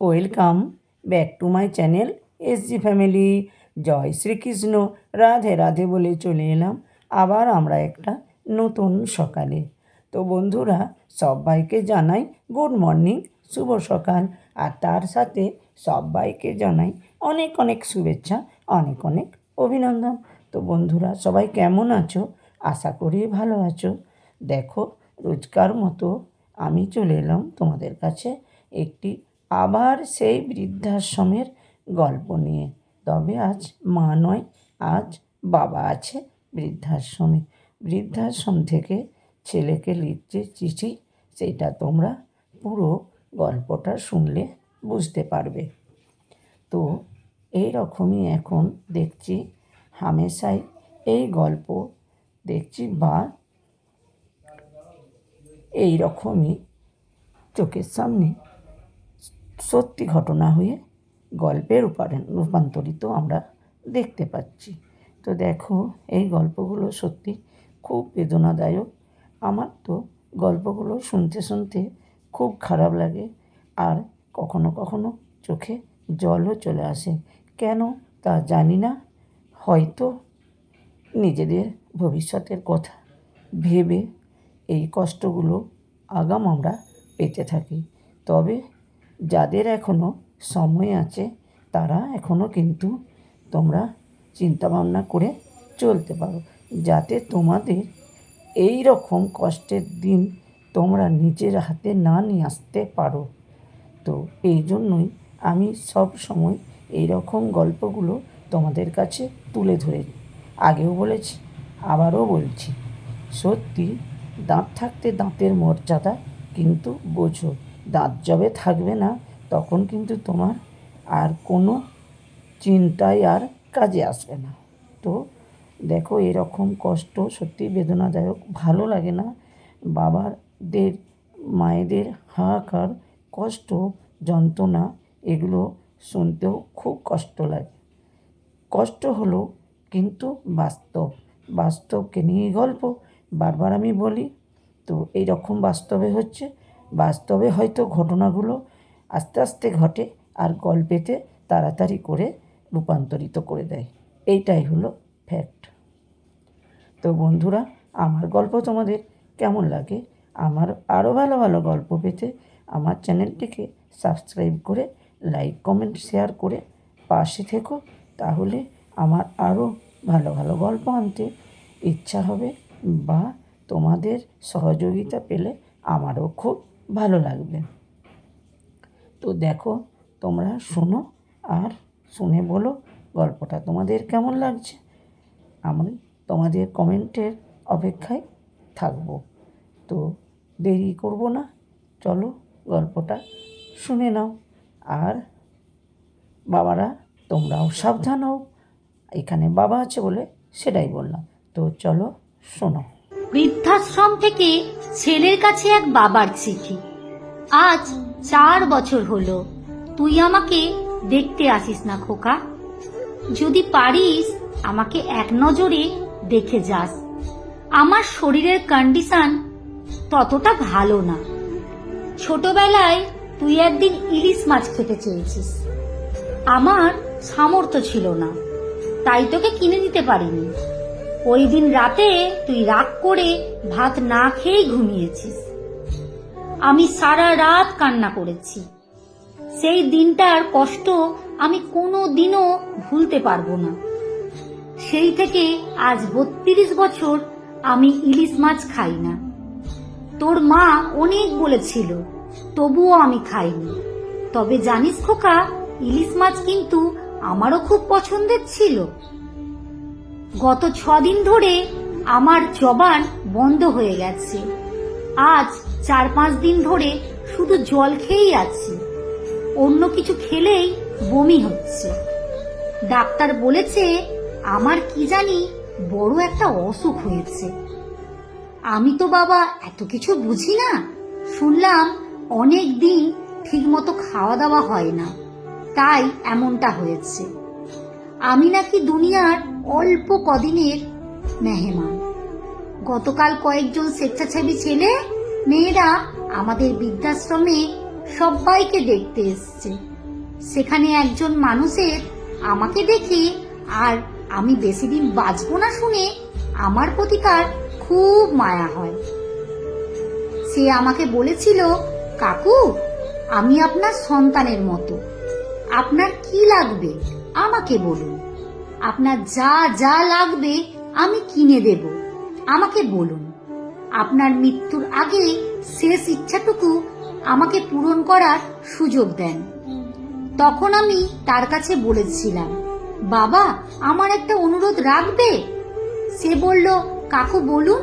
Welcome back to my channel S G family. জয় শ্রীকৃষ্ণ। রাধে রাধে বলে চলে এলাম আবার আমরা একটা নতুন সকালে। তো বন্ধুরা, সবাইকে জানাই গুড মর্নিং, শুভ সকাল, আর তার সাথে সবাইকে জানাই অনেক অনেক শুভেচ্ছা, অনেক অনেক অভিনন্দন। তো বন্ধুরা, সবাই কেমন আছো? আশা করি ভালো আছো। দেখো, রোজকার মতো আমি চলে এলাম তোমাদের কাছে একটি আবার সেই বৃদ্ধাশ্রমের গল্প নিয়ে। তবে আজ মা নয়, আজ বাবা আছে বৃদ্ধাশ্রমে। বৃদ্ধাশ্রম থেকে ছেলেকে লিখছে চিঠি, সেটা তোমরা পুরো গল্পটা শুনলে বুঝতে পারবে। তো এই রকমই এখন দেখছি হামেশাই এই গল্প দেখছি বা এই রকমই চোখের সামনে সত্যি ঘটনা হয়ে গল্পের উপারে রূপান্তরিত আমরা দেখতে পাচ্ছি। তো দেখো, এই গল্পগুলো সত্যি খুব বেদনাদায়ক। আমার তো গল্পগুলো শুনতে শুনতে খুব খারাপ লাগে আর কখনো কখনো চোখে জলও চলে আসে। কেন তা জানি না। হয়তো নিজেদের ভবিষ্যতের কথা ভেবে এই কষ্টগুলো আগাম আমরা পেতে থাকি। তবে যাদের এখনও সময় আছে, তারা এখনও কিন্তু তোমরা চিন্তাভাবনা করে চলতে পারো। যাতে তোমাদের এই রকম কষ্টের দিন তোমরা নিজের হাতে না নিয়ে আসতে পারো। তো এই জন্যই আমি সব সময় এই রকম গল্পগুলো তোমাদের কাছে তুলে ধরে আগেও বলেছি, আবারও বলছি, সত্যি দাঁত থাকতে দাঁতের মর্যাদা কিন্তু বোঝো। দাঁত যবে থাকবে না, তখন কিন্তু তোমার আর কোনো চিন্তাই আর কাজে আসবে না। তো দেখো, এরকম কষ্ট সত্যি বেদনাদায়ক, ভালো লাগে না। বাবাদের, মায়েদের হাহাকার, কষ্ট, যন্ত্রণা, এগুলো শুনতেও খুব কষ্ট লাগে। কষ্ট হলো কিন্তু বাস্তব। বাস্তবকে নিয়ে গল্প, বারবার আমি বলি। তো এই রকম বাস্তবে হচ্ছে বাস্তবে হয়তো ঘটনাগুলো আস্তে আস্তে ঘটে আর গল্পেতে তাড়াতাড়ি করে রূপান্তরিত করে দেয়। এইটাই হলো ফ্যাক্ট তো বন্ধুরা, আমার গল্প তোমাদের কেমন লাগে? আমার আরও ভালো ভালো গল্প পেতে আমার চ্যানেলটিকে সাবস্ক্রাইব করে লাইক কমেন্ট শেয়ার করে পাশে থেকো। তাহলে আমার আরও ভালো ভালো গল্প আনতে ইচ্ছা হবে বা তোমাদের সহযোগিতা পেলে আমারও খুব ভালো লাগবে। তো দেখো, তোমরা শোনো আর শুনে বলো গল্পটা। তোমাদের কেমন লাগছে? আমি তোমাদের কমেন্টের অপেক্ষায় থাকব। তো দেরি করব না, চলো গল্পটা শুনে নাও। আর বাবারা, তোমরাও সাবধান হও। এখানে বাবা আছে বলে সেটাই বললাম। তো চলো শোনো। বৃদ্ধাশ্রম থেকে ছেলের কাছে এক বাবার চিঠি। আজ চার বছর হলো। তুই আমাকে দেখতে আসিস না, খোকা। যদি পারিস, আমাকে এক নজরে দেখে যাস। আমার শরীরের কন্ডিশন ততটা ভালো না। ছোটবেলায় তুই একদিন ইলিশ মাছ খেতে চেয়েছিস। আমার সামর্থ্য ছিল না। তাই তোকে কিনে দিতে পারিনি। ওই দিন রাতে তুই রাগ করে ভাত না খেয়েই ঘুমিয়েছিস। আমি সারা রাত কান্না করেছি। সেই দিনটার কষ্ট আমি কোনো দিনও ভুলতে পারব না। সেই থেকে আজ বত্রিশ বছর আমি ইলিশ মাছ খাই না। তোর মা অনেক বলেছিল, তবুও আমি খাইনি। তবে জানিস খোকা, ইলিশ মাছ কিন্তু আমারও খুব পছন্দের ছিল। গত ছদিন ধরে আমার জবান বন্ধ হয়ে গেছে। আজ চার পাঁচ দিন ধরে শুধু জল খেয়েই আছি। অন্য কিছু খেলেই বমি হচ্ছে। ডাক্তার বলেছে, আমার কি জানি বড় একটা অসুখ হয়েছে। আমি তো বাবা এত কিছু বুঝি না। শুনলাম অনেক দিন ঠিকমতো খাওয়া দাওয়া হয় না। তাই এমনটা হয়েছে। আমি নাকি দুনিয়ার অল্প কদিনের মেহমান। গতকাল কয়েকজন স্বেচ্ছাসেবী ছেলে, মেয়েরা আমাদের বৃদ্ধাশ্রমে সবাইকে দেখতে এসছে। সেখানে একজন মানুষের আমাকে দেখে আর আমি বেশি দিন বাঁচবো না শুনে আমার প্রতি তার খুব মায়া হয়। সে আমাকে বলেছিল, কাকু, আমি আপনার সন্তানের মতো। আপনার কি লাগবে? আমাকে বলুন। আপনার যা যা লাগবে আমি কিনে দেব। আমাকে বলুন, আপনার মৃত্যুর আগে শেষ ইচ্ছাটুকু আমাকে পূরণ করার সুযোগ দেন। তখন আমি তার কাছে বলেছিলাম, বাবা, আমার একটা অনুরোধ রাখবে? সে বলল, কাকু, বলুন।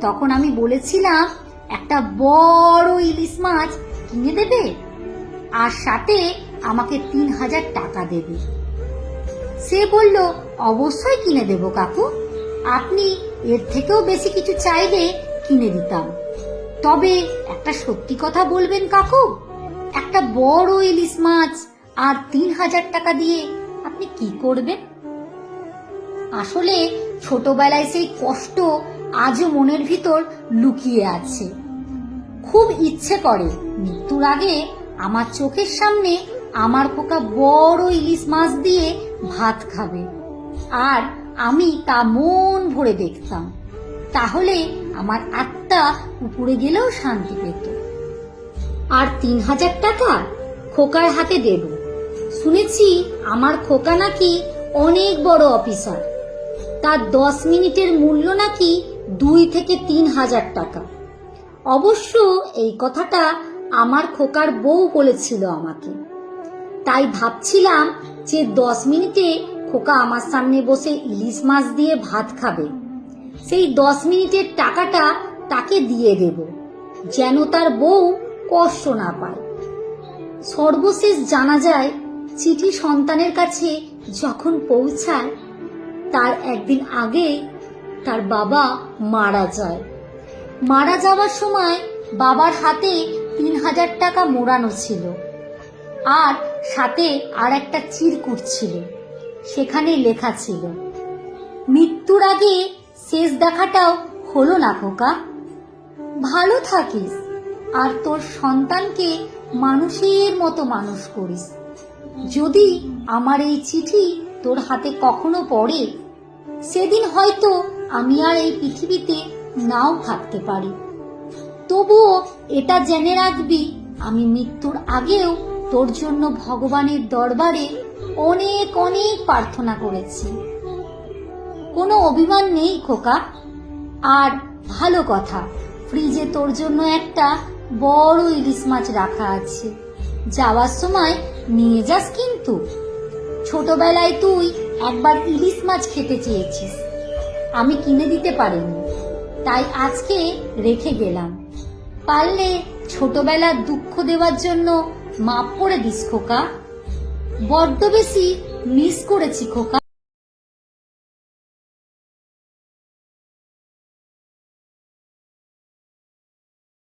তখন আমি বলেছিলাম, একটা বড় ইলিশ মাছ কিনে দেবে, আর সাথে আমাকে তিন হাজার টাকা দেবে। সে বলল, অবশ্যই কিনে দেব কাকু। আপনি এর থেকেও বেশি কিছু চাইলে কিনে দিতাম। তবে একটা সত্যি কথা বলবেন কাকু, একটা বড় ইলিশ মাছ আর তিন হাজার টাকা দিয়ে আপনি কি করবেন? আসলে ছোটবেলায় সেই কষ্ট আজও মনের ভিতর লুকিয়ে আছে। খুব ইচ্ছে করে মৃত্যুর আগে আমার চোখের সামনে আমার খোকা বড় ইলিশ মাছ দিয়ে ভাত খাবে। আর আমি তা মন ভরে দেখতাম। তাহলে আমার আত্মা উপরে গেলেও শান্তি পেত। আর তিন হাজার টাকা খোকার হাতে দেব। শুনেছি আমার খোকা নাকি অনেক বড় অফিসার। তার দশ মিনিটের মূল্য নাকি দুই থেকে তিন হাজার টাকা। অবশ্য এই কথাটা আমার খোকার বউ বলেছিল আমাকে। তাই ভাবছিলাম যে দশ মিনিটে খোকা আমার সামনে বসে ইলিশ মাছ দিয়ে ভাত খাবে। সেই দশ মিনিটের টাকাটা তাকে দিয়ে দেব, যেন তার বউ কষ্ট না পায়। সর্বশেষ জানা যায়, চিঠি সন্তানের কাছে যখন পৌঁছায়, তার একদিন আগে তার বাবা মারা যায়। মারা যাওয়ার সময় বাবার হাতে তিন হাজার টাকা মোড়ানো ছিল। আর সাথে আর একটা চিরকুট ছিল। সেখানে লেখা ছিল, মৃত্যুর আগে শেষ দেখাটাও হলো না খোকা। ভালো থাকিস, আর তোর সন্তানকে মানুষের মতো মানুষ করিস। যদি আমার এই চিঠি তোর হাতে কখনো পড়ে, সেদিন হয়তো আমি আর এই পৃথিবীতে নাও থাকতে পারি। তবুও এটা জেনে রাখবি, আমি মৃত্যুর আগেও তোর জন্য ভগবানের দরবারে অনেক অনেক প্রার্থনা করেছি। কোনো অভিমান নেই খোকা। আর ভালো কথা, ফ্রিজে তোর জন্য একটা বড় ইলিশ মাছ রাখা আছে। যাওয়ার সময় নিয়ে যাস কিন্তু। ছোটবেলায় তুই একবার ইলিশ মাছ খেতে চেয়েছিস। আমি কিনে দিতে পারিনি, তাই আজকে রেখে গেলাম। পারলে ছোটবেলার দুঃখ দেওয়ার জন্য মাপ করে দিস খোকা। বড্ড বেশি মিস করেছি খোকা।